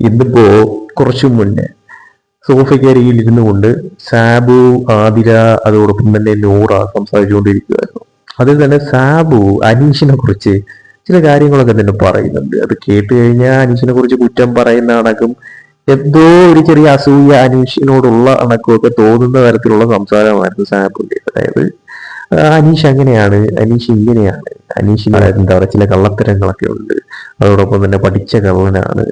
ഇന്നിപ്പോ കുറച്ചു മുന്നേ സോഫയ്ക്കരികിൽ ഇരുന്നു കൊണ്ട് സാബു ആതിര അതോടൊപ്പം തന്നെ നൂറ സംസാരിച്ചുകൊണ്ടിരിക്കുകയായിരുന്നു. അതിൽ തന്നെ സാബു അനീഷിനെ കുറിച്ച് ചില കാര്യങ്ങളൊക്കെ തന്നെ പറയുന്നുണ്ട്. അത് കേട്ട് കഴിഞ്ഞാൽ അനീഷിനെ കുറിച്ച് കുറ്റം പറയുന്ന അടക്കം എന്തോ ഒരു ചെറിയ അസൂയ അനീഷിനോടുള്ള അണക്കമൊക്കെ തോന്നുന്ന തരത്തിലുള്ള സംസാരമായിരുന്നു സാബുവിന്റെ അതായത് അനീഷ് അങ്ങനെയാണ് അനീഷ് ഇങ്ങനെയാണ് അനീഷിന് എന്താ പറയുക ചില കള്ളത്തരങ്ങളൊക്കെ ഉണ്ട്. അതോടൊപ്പം തന്നെ പഠിച്ച കള്ളനാണ്.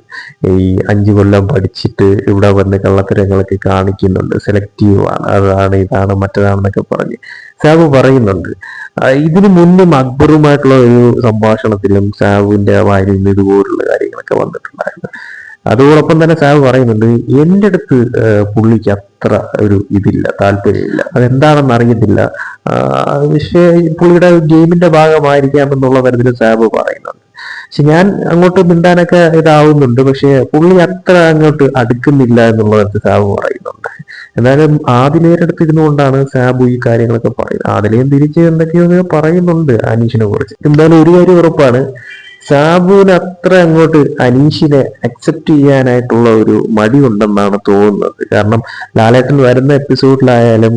ഈ അഞ്ചു കൊല്ലം പഠിച്ചിട്ട് ഇവിടെ വന്ന് കള്ളത്തരങ്ങളൊക്കെ കാണിക്കുന്നുണ്ട്. സെലക്റ്റീവ് ആണ്. അതാണ് ഇതാണ് മറ്റേതാണെന്നൊക്കെ പറഞ്ഞ് സാബ് പറയുന്നുണ്ട്. ഇതിനു മുന്നും അക്ബറുമായിട്ടുള്ള ഒരു സംഭാഷണത്തിലും സാബുവിന്റെ വായിൽ ഇതുപോലുള്ള കാര്യങ്ങളൊക്കെ വന്നിട്ടുണ്ടായിരുന്നു. അതോടൊപ്പം തന്നെ സാബ് പറയുന്നുണ്ട് എന്റെ അടുത്ത് പുള്ളിക്ക് അത്ര ഒരു ഇതില്ല താല്പര്യമില്ല. അതെന്താണെന്ന് അറിയത്തില്ല. പക്ഷേ പുള്ളിയുടെ ഗെയിമിന്റെ ഭാഗമായിരിക്കാം എന്നുള്ള തരത്തിൽ സാബ് പറയുന്നുണ്ട്. പക്ഷെ ഞാൻ അങ്ങോട്ട് മിണ്ടാനൊക്കെ ഇതാവുന്നുണ്ട്. പക്ഷെ പുള്ളി അത്ര അങ്ങോട്ട് അടുക്കുന്നില്ല എന്നുള്ള തരത്തിൽ സാബ് പറയുന്നുണ്ട്. എന്നാലും ആദിലേയുടെ അടുത്ത് ഇരുന്നുകൊണ്ടാണ് സാബു ഈ കാര്യങ്ങളൊക്കെ പറയുന്നത്. ആദിലേയും തിരിച്ച് എന്തൊക്കെയോ പറയുന്നുണ്ട് അനീഷിനെ കുറിച്ച്. എന്തായാലും ഒരു കാര്യം ഉറപ്പാണ്. സാബുവിന് അത്ര അങ്ങോട്ട് അനീഷിനെ അക്സെപ്റ്റ് ചെയ്യാനായിട്ടുള്ള ഒരു മടി ഉണ്ടെന്നാണ് തോന്നുന്നത്. കാരണം ലാലേട്ടൻ വരുന്ന എപ്പിസോഡിലായാലും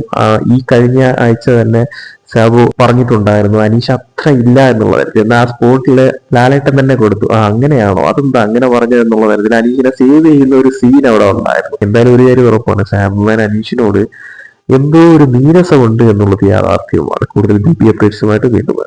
ഈ കഴിഞ്ഞ ആഴ്ച തന്നെ ഷാബു പറഞ്ഞിട്ടുണ്ടായിരുന്നു അനീഷ് അത്ര ഇല്ല എന്നുള്ള തരത്തിൽ എന്നാൽ ആ സ്പോട്ടിൽ ലാലേട്ടൻ തന്നെ കൊടുത്തു. ആ അങ്ങനെയാണോ? അതെന്താ അങ്ങനെ പറഞ്ഞത് എന്നുള്ള തരത്തിൽ അനീഷിനെ സേവ് ചെയ്യുന്ന ഒരു സീൻ അവിടെ ഉണ്ടായിരുന്നു. എന്തായാലും ഒരു കാര്യം ഉറപ്പാണ് ഷാബുമാൻ അനീഷിനോട് എന്തോ ഒരു നീരസമുണ്ട് എന്നുള്ളത് യാഥാർത്ഥ്യവുമാണ്. കൂടുതൽ ബി പി അപ്ഡേറ്റ്സുമായിട്ട് വീണ്ടും